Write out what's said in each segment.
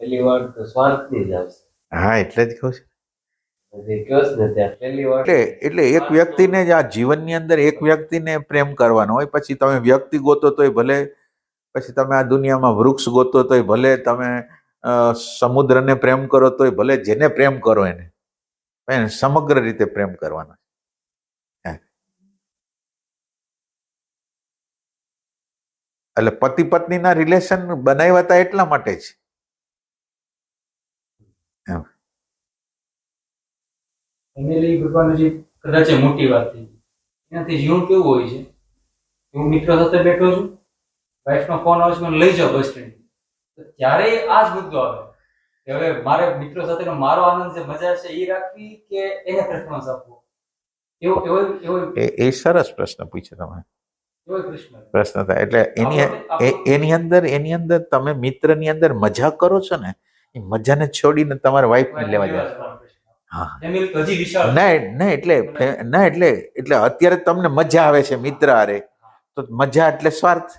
પહેલી વાર તો સ્વાર્થની જ આવશે. હા એટલે જ કહું છું. એટલે એટલે એક વ્યક્તિને જ આ જીવનની અંદર એક વ્યક્તિને પ્રેમ કરવાનો હોય પછી તમે વ્યક્તિ ગોતો તોય ભલે પછી તમે આ દુનિયામાં વૃક્ષ ગોતો તોય ભલે તમે સમુદ્રને પ્રેમ કરો તોય ભલે જેને પ્રેમ કરો એને એને સમગ્ર રીતે પ્રેમ કરવાનો. એટલે પતિ પત્નીના રિલેશન બનાવ્યા હતા એટલા માટે જ. ફેમિલી ભગવાન જે કદાચ મોટી વાત થઈ એનાથી જીવન કેવું હોય છે? હું મિત્રો સાથે બેઠો છું વાઈફનો ફોન આવે છે મને લઈ જાઓ બસ સ્ટેન્ડ ત્યારે આ જ મુદ્દો આવે. કે હવે મારે મિત્રો સાથેનો મારો આનંદ છે મજા છે એ રાખવી કે એને પ્રેફરન્સ આપવો? એવો એવો એવો એ સરસ પ્રશ્ન પૂછ્યો તમે. પ્રશ્ન. થાય. એટલે એની એની અંદર એની અંદર તમે મિત્રની અંદર મજા કરો છો ને મજાને છોડીને તમારા વાઈફને લેવા જાય હા. ના ના એટલે ના એટલે એટલે અત્યારે તમને મજા આવે છે મિત્ર હારે. તો મજા એટલે સ્વાર્થ.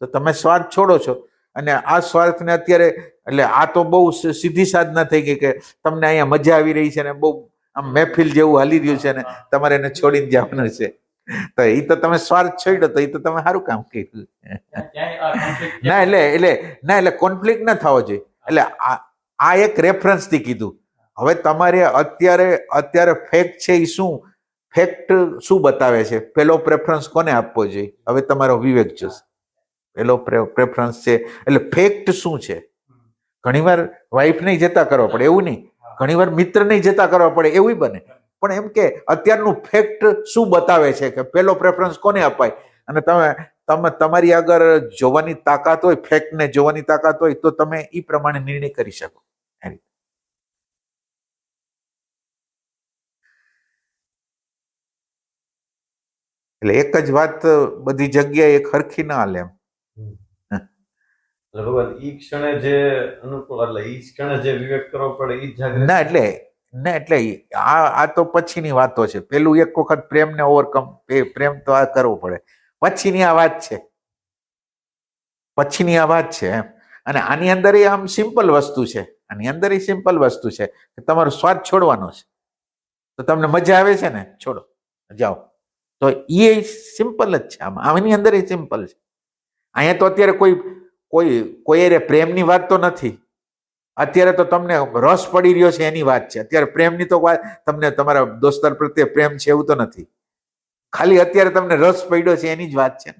તો તમે સ્વાર્થ છોડો છો. અને આ સ્વાર્થને અત્યારે એટલે આ તો બહુ સીધી સાધના થઈ ગઈ કે તમને અહીંયા મજા આવી રહી છે ને બહુ આમ મહેફિલ જેવું હાલી રહ્યું છે ને તમારે એને છોડીને જવાનું છે. તો એ તો તમે સ્વાર્થ છોડ્યો તો એ તો તમે સારું કામ કર્યું. ના એટલે એટલે ના એટલે કોન્ફ્લિક્ટ ના થવો જોઈએ. એટલે આ આ એક રેફરન્સથી કીધું. હવે તમારે અત્યારે અત્યારે ફેક્ટ છે એ શું? ફેક્ટ શું બતાવે છે? પેલો પ્રેફરન્સ કોને આપવો જોઈએ? હવે તમારો વિવેક જોશે. પેલો પ્રેફરન્સ છે. એટલે ફેક્ટ શું છે? ઘણીવાર વાઈફ નહીં જતા કરવા પડે, એવું નહીં. ઘણીવાર મિત્ર નહીં જતા કરવા પડે, એવું બને. પણ એમ કે અત્યારનું ફેક્ટ શું બતાવે છે? કે પેલો પ્રેફરન્સ કોને અપાય? અને તમે તમે તમારી આગળ જોવાની તાકાત હોય ફેક્ટને જોવાની તાકાત હોય તો તમે એ પ્રમાણે નિર્ણય કરી શકો. એટલે એક જ વાત બધી જગ્યાએ એક હરખી ના હાલે એમ. ભગવાન ઈ ક્ષણે જે અનુકૂળ એટલે ઈ ક્ષણે જે વિવેક કરવો પડે ઈ જાગૃત ના એટલે ના એટલે આ આ તો પછીની વાતો છે. પેલું એક વખત પ્રેમને ઓવરકમ પ્રેમ તો આ કરવો પડે. પછીની આ વાત છે. પછીની આ વાત છે એમ. અને આની અંદર એ આમ સિમ્પલ વસ્તુ છે. આની અંદર એ સિમ્પલ વસ્તુ છે કે તમારો સ્વાદ છોડવાનો છે. તો તમને મજા આવે છે ને? છોડો. જાઓ. તો એ સિમ્પલ જ છે. આમાં, આની અંદર એ સિમ્પલ છે. અહીંયા તો અત્યારે કોઈ કોઈ કોઈ અરે પ્રેમની વાત તો નથી. અત્યારે તો તમને રસ પડી રહ્યો છે એની વાત છે. અત્યારે પ્રેમની તો વાત, તમને, તમારા દોસ્તર પ્રત્યે પ્રેમ છે એવું તો નથી. ખાલી અત્યારે તમને રસ પડ્યો છે એની જ વાત છે.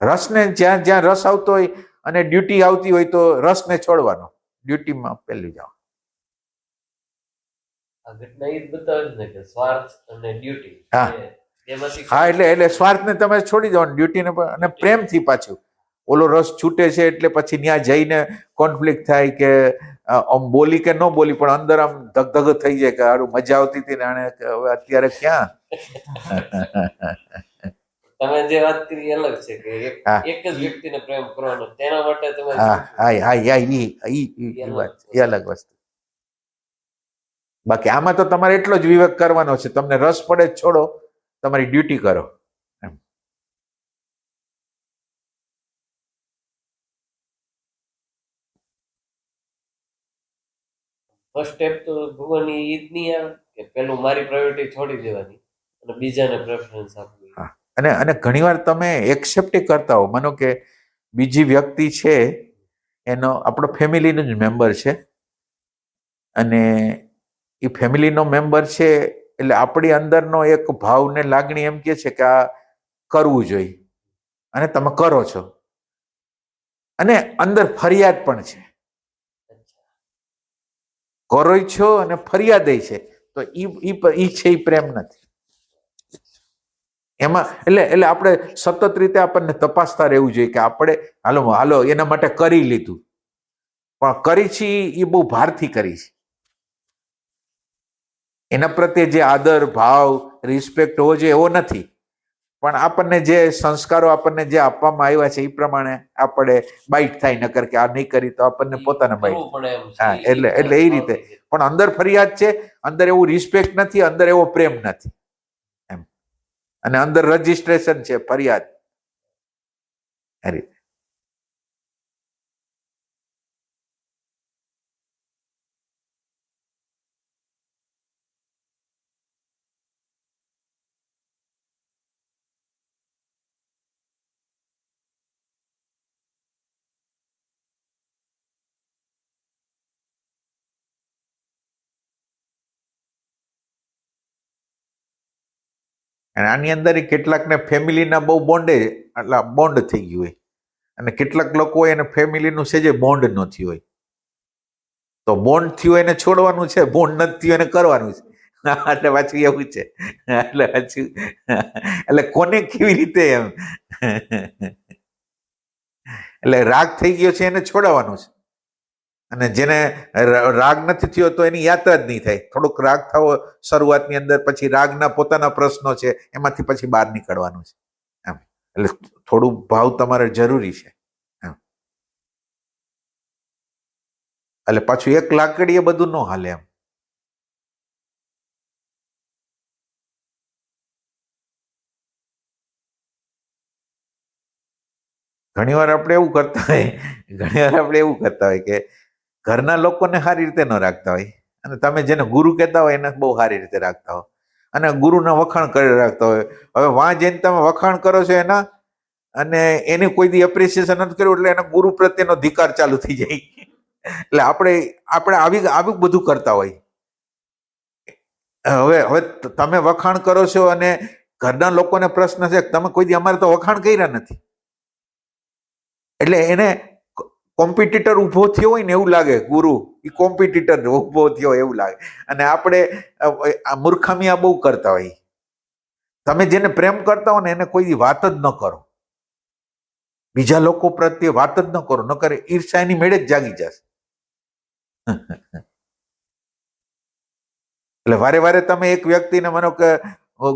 રસને જ્યાં જ્યાં રસ આવતો હોય અને ડ્યુટી આવતી હોય તો રસને છોડવાનો. ડ્યુટીમાં પહેલું જાઓ હા. એટલે એટલે સ્વાર્થને તમે છોડી દો ડ્યુટીને અને પ્રેમથી પાછું. ઓલો રસ છૂટે છે એટલે પછી ત્યાં જઈને કોન્ફ્લિક્ટ થાય કે આમ બોલી કે ન બોલી પણ અંદર આમ ધગધગ થઈ જાય કે હારું મજા આવતી હતી ને હવે અત્યારે ક્યાં? તમે જે વાત કરી અલગ છે કે એક જ વ્યક્તિને પ્રેમ કરવાનો તેના માટે તમે હા હા હા હા ઈ વાત. એ અલગ વસ્તુ. બાકી આમાં તો તમારે એટલો જ વિવેક કરવાનો છે તમને રસ પડે છોડો તમારી ડ્યુટી કરો. ફર્સ્ટ સ્ટેપ તો ભગવાનની ઈદ નહીં આવે કે પેલું મારી પ્રાયોરિટી છોડી દેવાની અને બીજાને પ્રેફરન્સ આપવી. અને અને ઘણીવાર તમે એક્સેપ્ટ કરતા હો. માનો કે બીજી વ્યક્તિ છે, એનો આપણો ફેમિલીનો જ મેમ્બર છે. અને એ ફેમિલીનો મેમ્બર છે, એટલે આપણી અંદરનો એક ભાવ ને લાગણી એમ કે છે કે આ કરવું જોઈએ. અને તમે કરો છો. અને અંદર ફરિયાદ પણ છે. કરો છો અને ફરિયાદે છે. તો ઈ છે ઈ પ્રેમ નથી. એમાં, એટલે એટલે આપણે સતત રીતે આપણને તપાસતા રહેવું જોઈએ કે આપણે, હાલો હાલો, એના માટે કરી લીધું. પણ કરી છે એ બહુ ભારથી કરી છે. એના પ્રત્યે જે આદર, ભાવ રિસ્પેક્ટ હોવો જોઈએ એવો નથી. પણ આપણને જે સંસ્કારો આપણને જે આપવામાં આવ્યા છે એ પ્રમાણે આપણે બાઇટ થાય નકર કે આ નહીં કરી તો આપણને પોતાને બાઇટ. હા, એટલે- એટલે એ રીતે. પણ અંદર ફરિયાદ છે અંદર એવું રિસ્પેક્ટ નથી અંદર એવો પ્રેમ નથી. એમ. અને અંદર રજીસ્ટ્રેશન છે ફરિયાદ. અને આની અંદર કેટલાકને ફેમિલીના બહુ બોન્ડે એટલે બોન્ડ થઈ ગયું હોય. અને કેટલાક લોકો હોય એને ફેમિલીનું છે જે બોન્ડ નથી હોય. તો બોન્ડ થયું એને છોડવાનું છે બોન્ડ નથી થયું એને કરવાનું છે. એટલે પાછું એવું છે. એટલે પાછું એટલે કોને કેવી રીતે એમ? એટલે રાગ થઈ ગયો છે એને છોડાવવાનું છે. અને જેને રાગ નથી થયો તો એની યાત્રા જ નહીં થાય. થોડુંક રાગ થવો શરૂઆતની અંદર, પછી રાગના પોતાના પ્રશ્નો છે, એમાંથી પછી બહાર નીકળવાનું છે. એમ. એટલે થોડું ભાવ તમારે જરૂરી છે. એમ. એટલે પાછું એક લાકડી એ બધું ન હાલે એમ. ઘણી વાર આપણે એવું કરતા હોય ઘણી વાર આપણે એવું કરતા હોય કે ઘરના લોકોને સારી રીતે ન રાખતા હોય. અને તમે જેને ગુરુ કહેતા હોય એને બહુ સારી રીતે રાખતા હો. અને ગુરુના વખાણ કરી રાખતા હોય. હવે વાં જઈને તમે વખાણ કરો છો એના, અને એની કોઈ દી એપ્રિસિએશન નથી કર્યું એટલે એના ગુરુ પ્રત્યેનો ધિકાર ચાલુ થઈ જાય. એટલે આપણે આપણે આવી આવી બધું કરતા હોય. હવે હવે તમે વખાણ કરો છો અને ઘરના લોકોને પ્રશ્ન છે તમે કોઈ દી અમારે તો વખાણ કર્યા નથી. એટલે એને કોમ્પિટિટર ઊભો થયો હોય ને એવું લાગે, ગુરુ એ કોમ્પિટિટર ઊભો થયો એવું લાગે. અને આપણે આ મૂર્ખામી બહુ કરતા હોય. તમે જેને પ્રેમ કરતા હો ને એને કોઈ વાત જ ન કરો. બીજા લોકો પ્રત્યે વાત જ ન કરો ન કરે એની મેળે જ જાગી જશે. એટલે વારે વારે તમે એક વ્યક્તિને માનો કે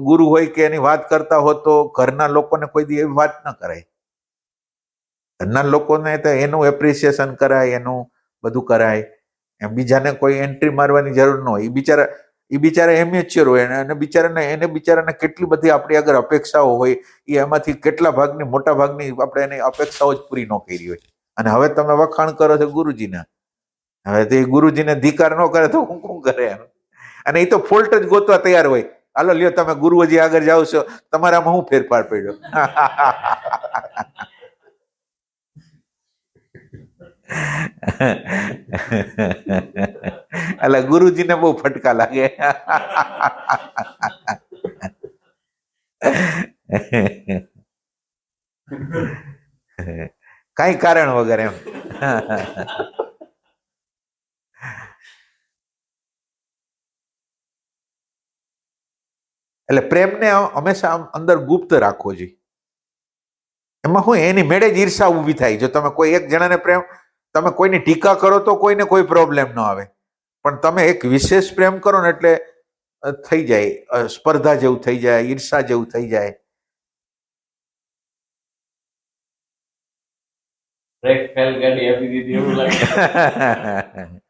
ગુરુ હોય કે એની વાત કરતા હો તો ઘરના લોકોને કોઈ દી એવી વાત ન કરાય. ઘરના લોકોને તો એનું એપ્રિસિએશન કરાય, એનું બધું કરાય. એમ બીજાને કોઈ એન્ટ્રી મારવાની જરૂર ન હોય. એ બિચારા એ બિચારા એમેચ્યોર હોય અને- બિચારાને, એને બિચારાને કેટલી બધી આપણી આગળ અપેક્ષાઓ હોય એ એમાંથી કેટલા ભાગની, મોટા ભાગની આપણે એની અપેક્ષાઓ જ પૂરી ન કરી હોય. અને હવે તમે વખાણ કરો છો ગુરુજીના. હવે તો એ ગુરુજીને ધિકાર ન કરે તો હું શું કરે એમ? અને એ તો ફોલ્ટ જ ગોતવા તૈયાર હોય. હાલો, લ્યો, તમે ગુરુજી આગળ જાઓ છો. તમારામાં હું ફેરફાર પડ્યો? એટલે ગુરુજીને બહુ ફટકા લાગે. કઈ કારણ વગર એમ. એટલે પ્રેમને હંમેશા અંદર ગુપ્ત રાખવો જોઈએ. એમાં હું એની મેળે જ ઈર્ષા ઊભી થાય. જો તમે કોઈ એક જણાને પ્રેમ તમે કોઈની ટીકા કરો તો કોઈને કોઈ પ્રોબ્લેમ ન આવે. પણ તમે એક વિશેષ પ્રેમ કરો ને એટલે થઈ જાય સ્પર્ધા જેવું થઈ જાય ઈર્ષા જેવું થઈ જાય. બ્રેક ફેલ ગાડી આપી દીધી એવું લાગે.